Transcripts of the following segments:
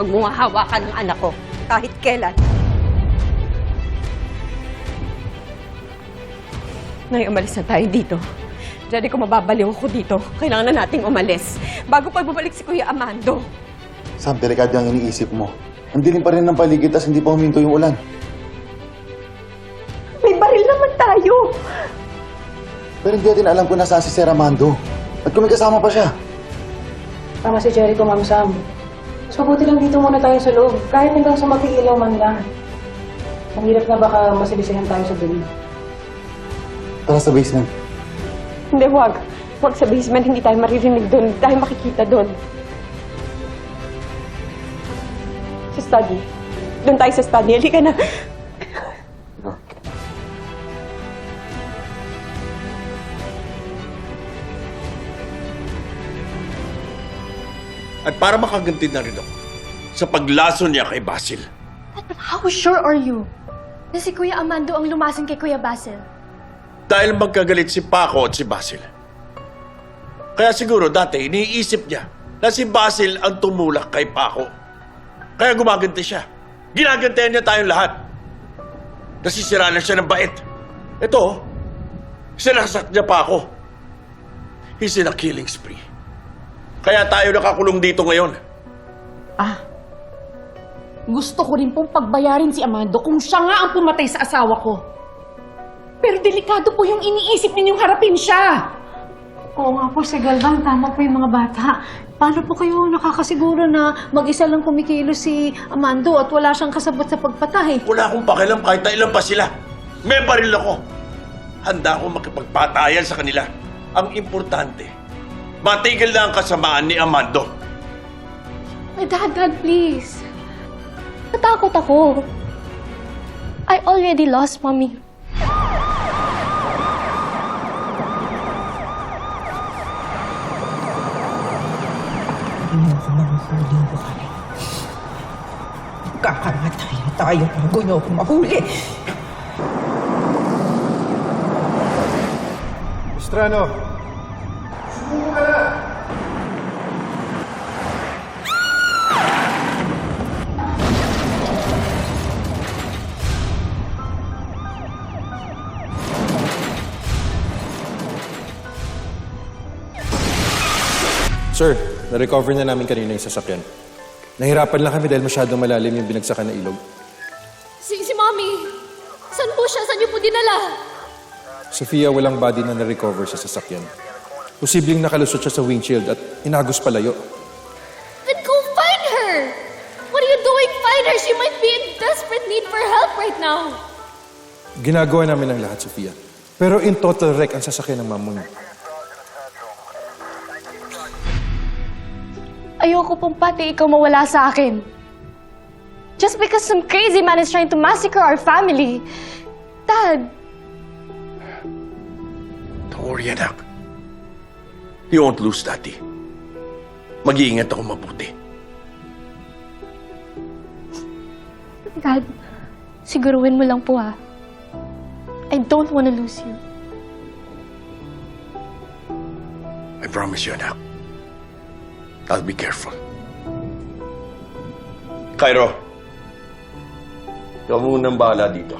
Huwag mo nga hawakan ng anak ko. Kahit kailan. Nay, umalis na tayo dito. Diyan ko mababaliw ako dito. Kailangan na nating umalis. Bago pa bumalik si Kuya Amando. Sam, delikado ang iniisip mo. Ang dilim pa rin ng paligid tas hindi pa huminto yung ulan. May baril naman tayo. Pero hindi natin alam kung nasaan si Sir Armando. At kung may kasama pa siya. Tama si Jericho, Ma'am Sam. Mas mabuti lang dito muna tayo sa loob. Kahit hanggang sa mag-iilaw man lang. Mahirap na baka masilisihan tayo sa dumi. Tara sa basement. Hindi, wag. Wag sa basement. Hindi tayo maririnig doon. Hindi tayo makikita doon. Sa study. Doon tayo sa study. Halika na. At para makaganti na rin ako sa paglaso niya kay Basil. But how sure are you na si Kuya Amando ang lumasan kay Kuya Basil? Dahil magkagalit si Paco at si Basil. Kaya siguro dati iniisip niya na si Basil ang tumulak kay Paco. Kaya gumaganti siya. Ginagantihan niya tayong lahat. Nasisira na siya ng bait. Ito, sinasak niya pa ako. He's in a killing spree. Kaya tayo nakakulong dito ngayon. Gusto ko rin pong pagbayarin si Amando kung siya nga ang pumatay sa asawa ko. Pero delikado po yung iniisip ninyong harapin siya. Oo nga po, si Galvan. Tama po yung mga bata. Paano po kayo nakakasiguro na mag-isa lang kumikilo si Amando at wala siyang kasabot sa pagpatay? Wala akong pakialam kahit na ilan pa sila. May baril ako. Handa akong makipagpatayan sa kanila. Ang importante, matigil na ang kasamaan ni Amando. Dad, Dad, please. Natakot ako. I already lost Mommy. Hindi ako mahuhuli mo kami. Kakamatay na tayo bago niyo ako mahuli. Estrano! Sir, na-recover na namin kanina yung sasakyan. Nahirapan lang kami dahil masyadong malalim yung binagsakan na ilog. Si, si Mommy! Saan po siya? Saan niyo po dinala? Sofia, walang body na na-recover sa sasakyan. Posibleng nakalusot siya sa windshield at inagos palayo. Then go find her! What are you doing? Find her! She might be in desperate need for help right now! Ginagawa namin ang lahat, Sofia. Pero in total wreck ang sasakyan ng mamo Ayoko pong pati ikaw mawala sa akin. Just because some crazy man is trying to massacre our family. Dad, Don't worry, anak. You won't lose, Daddy. Mag-iingat ako mabuti. Dad, siguruhin mo lang po ha. I don't want to lose you. I promise you, anak. I'll be careful. Cairo, ikaw munang bahala dito.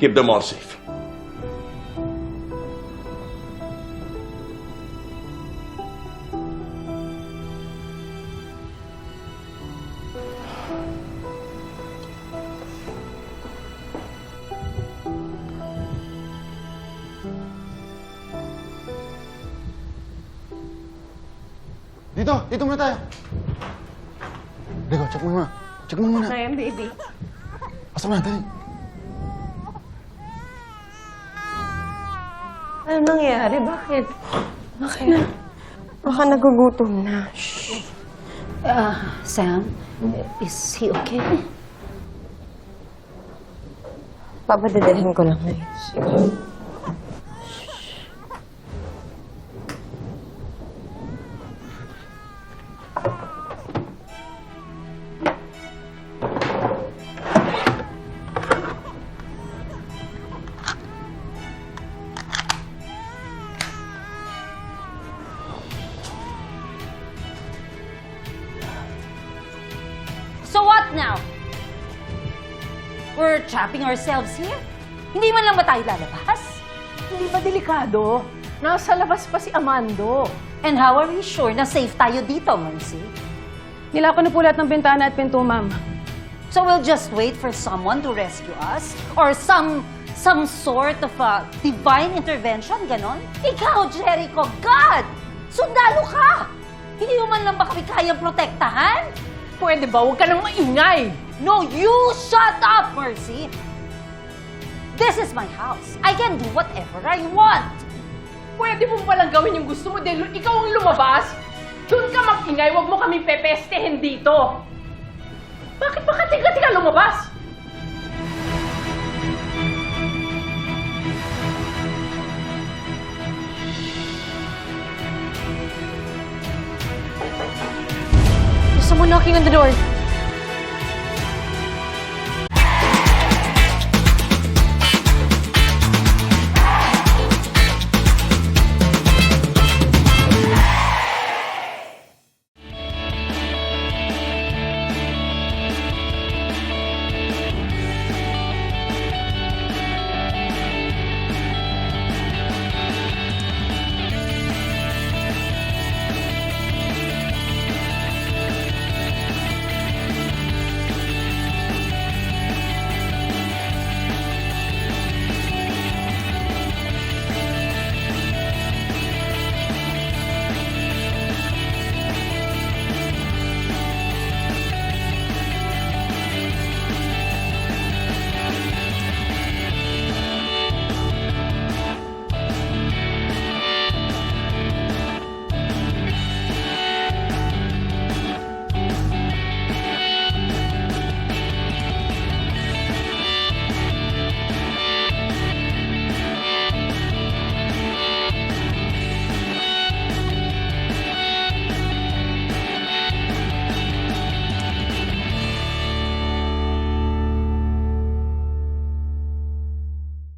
Keep them all safe. Dito! Dito muna tayo! Rico, check mo muna. Check mo muna. Ayan, baby. Asa mo na, dali. Ano nangyari? Bakit? Bakit? Baka nagugutom na. Ah, Sam, is he okay? Papadadalhin ko lang na What We're trapping ourselves here? Hindi man lang ba tayo lalabas? Hindi ba delikado? Nasa labas pa si Amando. And how are we sure na safe tayo dito, Mercy? Nilako na po lahat ng bintana at pinto, ma'am. So we'll just wait for someone to rescue us? Or some some sort of a divine intervention, ganon? Ikaw, Jericho, God! Sundalo ka! Hindi mo man lang ba kami kayang protektahan? Pwede ba? Huwag ka nang maingay! No, you shut up, Mercy! This is my house. I can do whatever I want. Pwede mo palang gawin yung gusto mo dahil ikaw ang lumabas? Doon ka mag-ingay, huwag mo kami pepestehin dito! Bakit ba katiga ka lumabas? There's someone knocking on the door.